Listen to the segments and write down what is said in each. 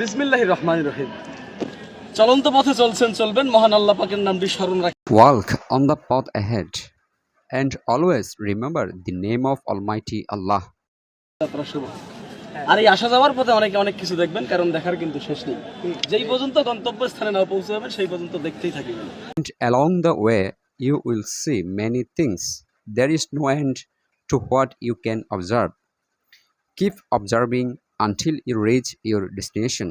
বিসমিল্লাহির রহমান রহিম চলন্ত পথে চলছেন চলবেন মহান আল্লাহ পাকের নামটি স্মরণ রাখি Walk on the path ahead and always remember the name of Almighty Allah. যাত্রা শুভ আর এই আসা যাওয়ার পথে অনেকে অনেক কিছু দেখবেন কারণ দেখার কিন্তু শেষ নেই যেই পর্যন্ত গন্তব্য স্থানে না পৌঁছে যাবেন সেই পর্যন্ত দেখতেই থাকবেন And along the way, you will see many things. There is no end to what you can observe. Keep observing until you reach your destination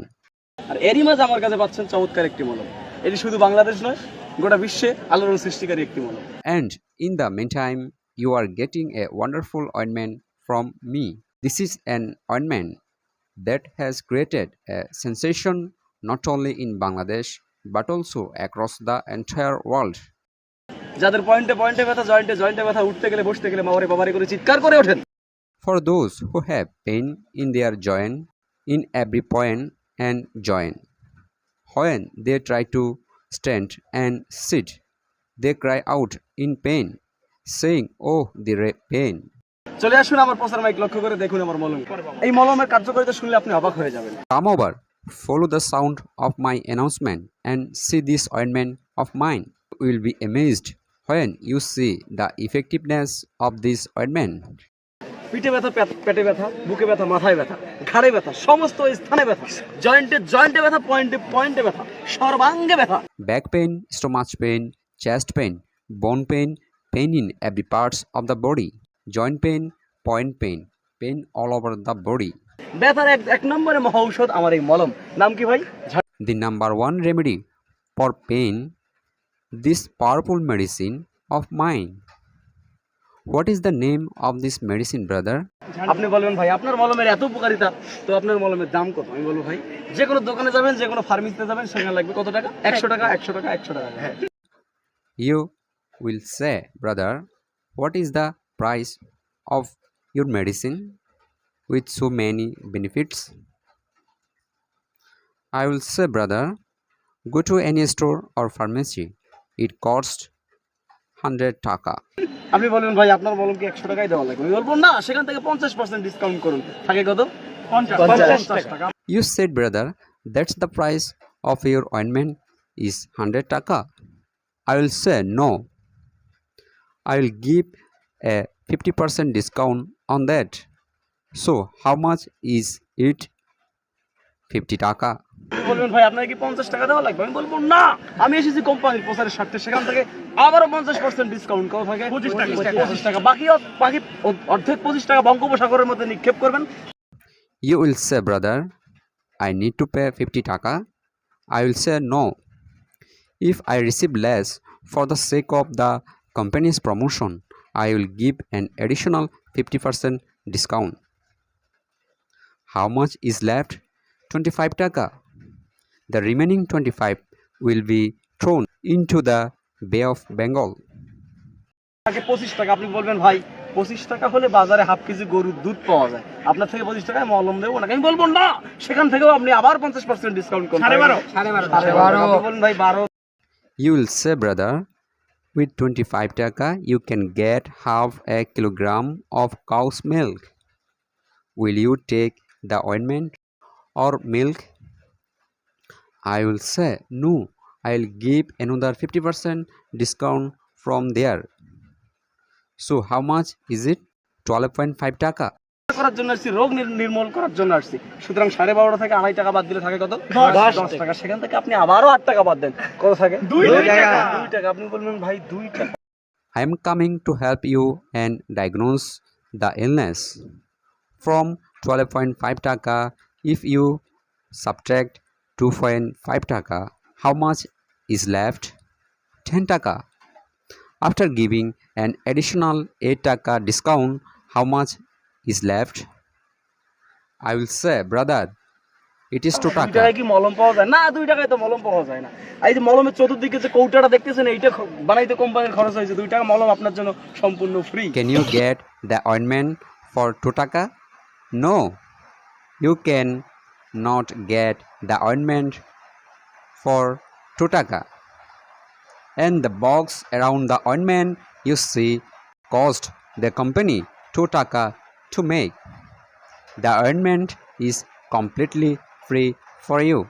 আর এরই মাঝে আমার কাছে পাচ্ছেন চমৎকার একটি মলম। এটি শুধু বাংলাদেশ নয় গোটা বিশ্বে আলোড়ন সৃষ্টিকারী একটি মলম। And in the meantime you are getting a wonderful ointment from me this is an ointment that has created a sensation not only in Bangladesh but also across the entire world যাদের পয়েন্টে পয়েন্টে ব্যথা জয়েন্টে জয়েন্টে ব্যথা উঠতে গেলে বসতে গেলে মামারে বাবারে করে চিৎকার করে ওঠেন। For those who have pain in their joint, in every point and joint, when they try to stand and sit, they cry out in pain, saying, Oh, the pain. চলে আসুন আমার প্রচার মাইক লক্ষ্য করে দেখুন আমার মলম এই মলমের কার্যকারিতা শুনলে আপনি অবাক হয়ে যাবেন Come over, follow the sound of my announcement, and see this ointment of mine. You will be amazed when you see the effectiveness of this ointment. পিঠে ব্যথা পেটে ব্যথা বুকে ব্যথা মাথায় ব্যথা ঘাড়ে ব্যথা সমস্ত স্থানে ব্যথা জয়েন্টে জয়েন্টে ব্যথা পয়েন্টে পয়েন্টে ব্যথা সর্বাঙ্গে ব্যথা। Back pain stomach pain chest pain bone pain pain in every parts of the body joint pain point pain pain all over the body ব্যথার এক এক নম্বরে মহা ঔষধ আমার এই মলম। নাম কি ভাই? The number one remedy for pain this powerful medicine of mind what is the name of this medicine brother আপনি বলবেন ভাই আপনার মলমের এত উপকারিতা তো আপনার মলমের দাম কত? আমি বলব ভাই যে কোনো দোকানে যাবেন যে কোনো ফার্মেসিতে যাবেন সেখানে লাগবে কত টাকা? একশো টাকা একশো টাকা একশো টাকা হ্যাঁ you will say brother what is the price of your medicine with so many benefits I will say brother go to any store or pharmacy it cost 100 taka. আপনি বলবেন ভাই আপনার মলম কি একশো টাকাই দেওয়া লাগবে বলব না সেখান থেকে পঞ্চাশ পার্সেন্ট ডিসকাউন্ট করুন থাকে কত পঞ্চাশ টাকা You said, brother, that's the price of your ointment is 100 taka. I will say, no. I will give a 50% discount on that. So, how much is fifty taka. বলবেন ভাই আপনার পঞ্চাশ টাকা দেওয়া না। আমি এসেছি পঞ্চাশ পার্সেন্ট ডিসকাউন্ট টাকা অর্ধেক পঁচিশ টাকা বঙ্গোপসাগরের মধ্যে নিক্ষেপ করবেন। You will brother need to pay taka. I will say no if I receive less for the sake of the company's promotion I will give an additional fifty percent discount how much is left 25 taka. The remaining 25 will be thrown into the Bay of Bengal. পঁচিশ টাকা হলে বাজারে half KG গরুর দুধ পাওয়া যায়। আপনার থেকে পঁচিশ টাকায় মলম দেবো না আমি বলব না। সেখান থেকেও আপনি আবার পঞ্চাশ পার্সেন্ট ডিসকাউন্ট করেন ভাই বারো। You will say brother with twenty five taka you can get half a kilogram of cow's milk will you take the ointment or milk? I will say, no, I'll give another 50% discount from there. So, how much is it? 12.5 taka. করার জন্য আসছি রোগ নির্মূল করার জন্য আসছি সুতরাং সাড়ে বারোটা থেকে আড়াই টাকা বাদ দিলে থাকে কত দশ টাকা সেখান থেকে আপনি আবারও আট টাকা বাদ দেন কত থাকে দুই টাকা দুই টাকা আপনি বলবেন ভাই দুই টাকা I am coming to help you and diagnose the illness. From 12.5 taka, if you subtract 2.5 taka, how much is left? 10 taka. After giving an additional 8 taka discount, how much is left? I will say, brother, it is 2 দুই taka. টাকায় কি মলম পাওয়া যায় না দুই টাকায় তো মলম পাওয়া যায় না এই যে মলমের চতুর্দিকে যে কৌটাটা দেখতেছেন এইটা বানাইতে কোম্পানির খরচ হয়েছে দুই টাকা মলম আপনার জন্য সম্পূর্ণ free Can you get the ointment for 2 taka? No, you can not get the ointment for 2 taka. And the box around the ointment you see cost the company 2 taka to make. The ointment is completely free for you.